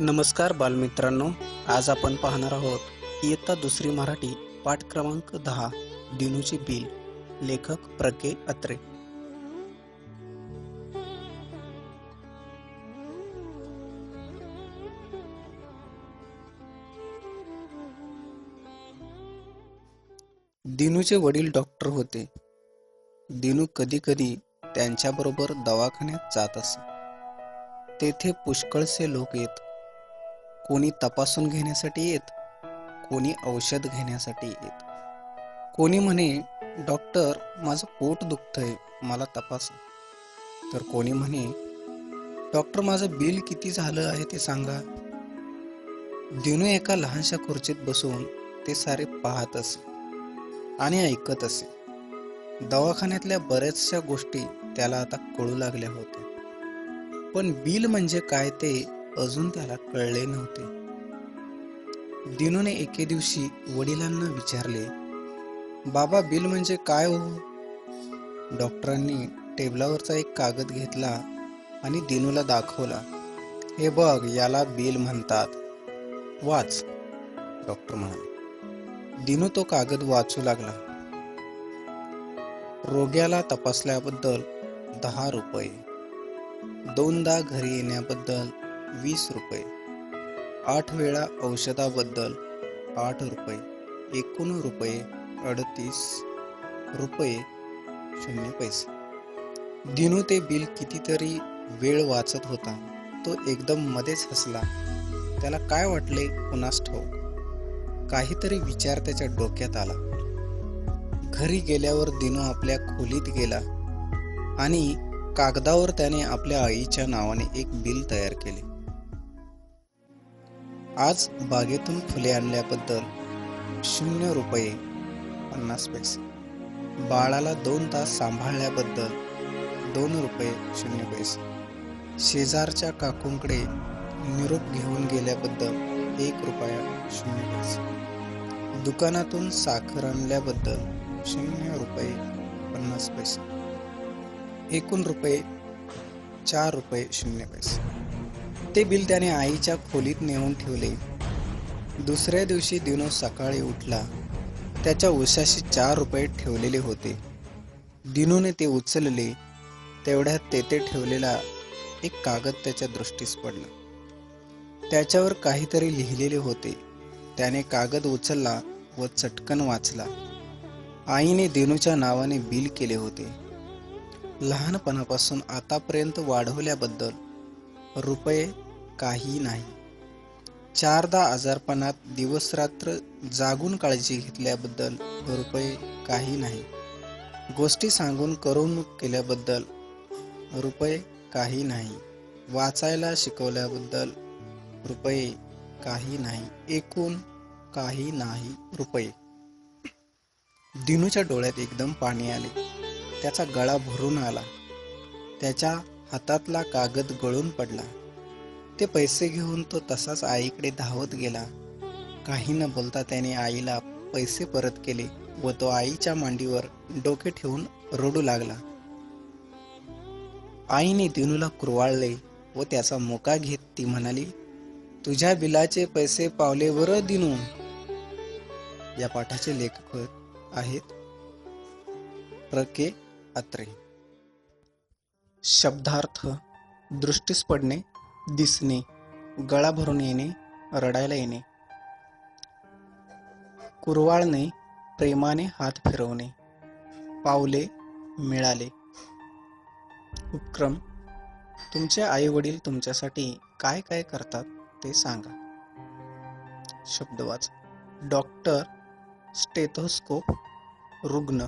नमस्कार बालमित्रांनो आज आपण पाहणार आहोत इयत्ता दुसरी मराठी पाठ क्रमांक दहा दिनूचे बिल लेखक प्रके अत्रे. दिनूचे वडील डॉक्टर होते. दिनू कधी कधी त्यांच्याबरोबर दवाखान्यात जात असे. तेथे पुष्कळसे लोक येत कोणी तपासून घेण्यासाठी येत कोणी औषध घेण्यासाठी येत. कोणी म्हणे डॉक्टर माझं पोट दुखतंय मला तपासा. तर कोणी म्हणे डॉक्टर माझं बिल किती झालं आहे ते सांगा. दिनू एका लहानशा खुर्चीत बसून ते सारे पाहत असे आणि ऐकत असे. दवाखान्यातल्या बऱ्याचशा गोष्टी त्याला आता कळू लागल्या होत्या. पण बिल म्हणजे काय ते अजून त्याला कळले नव्हते. दिनूने एके दिवशी वडिलांना विचारले बाबा बिल म्हणजे काय हो? डॉक्टरांनी टेबलावरचा एक कागद घेतला आणि दिनूला दाखवला. हे बघ याला बिल म्हणतात. वाच. डॉक्टर म्हणाले. दिनू तो कागद वाचू लागला. रोग्याला तपासल्याबद्दल दहा रुपये. दोनदा घरी येण्याबद्दल वीस रुपये. आठ वेळा औषधाबद्दल आठ रुपये. एकूण रुपये अडतीस रुपये शून्य पैसे. दिनू ते बिल कितीतरी वेळ वाचत होता. तो एकदम मध्येच हसला. त्याला काय वाटले कुणास ठाऊक? काहीतरी विचार त्याच्या डोक्यात आला. घरी गेल्यावर दिनू आपल्या खोलीत गेला आणि कागदावर त्याने आपल्या आईच्या नावाने एक बिल तयार केले. आज बागेतून फुले आणल्याबद्दल शून्य रुपये पन्नास पैसे. बाळाला दोन तास सांभाळल्याबद्दल दोन रुपये शून्य पैसे. शेजारच्या काकूंकडे निरोप घेऊन गेल्याबद्दल एक रुपया शून्य पैसे. दुकानातून साखर आणल्याबद्दल शून्य रुपये पन्नास पैसे. एकूण रुपये चार रुपये शून्य पैसे. ते बिल त्याने आईच्या खोलीत नेऊन ठेवले. दुसऱ्या दिवशी दिनो सकाळी उठला. त्याच्या उशाशी चार रुपये ठेवलेले होते. दिनूने ते उचलले. तेवढ्यात तेथे ठेवलेला एक कागद त्याच्या दृष्टीस पडला. त्याच्यावर काहीतरी लिहिलेले होते. त्याने कागद उचलला व चटकन वाचला. आईने दिनूच्या नावाने बिल केले होते. लहानपणापासून आतापर्यंत वाढवल्याबद्दल रुपये काही नाही. चारदा आजारपणात दिवसरात्र जागून काळजी घेतल्याबद्दल रुपये काही नाही. गोष्टी सांगून करवणूक केल्याबद्दल रुपये काही नाही. वाचायला शिकवल्याबद्दल रुपये काही नाही. एकूण काही नाही रुपये. दिनूच्या डोळ्यात एकदम पाणी आले. त्याचा गळा भरून आला. त्याच्या हातातला कागद गळून पडला. ते पैसे घेऊन तो तसाच आईकडे धावत गेला. काही न बोलता त्याने आईला पैसे परत केले व तो आईच्या मांडीवर डोके ठेवून रडू लागला. आईने दिनूला कुरवाळले व त्याचा मोका घेत ती म्हणाली तुझ्या बिलाचे पैसे पावले वर दिनू. या पाठाचे लेखक आहेत प्रके अत्रे. शब्दार्थ दृष्टीस पडणे दिसणे गळा भरून येणे रडायला येणे. कुरवाळणे प्रेमाने हात फिरवणे. पावले मिळाले. उपक्रम तुमचे आई वडील तुमच्यासाठी काय काय करतात ते सांगा. शब्दवाच डॉक्टर स्टेथोस्कोप रुग्ण.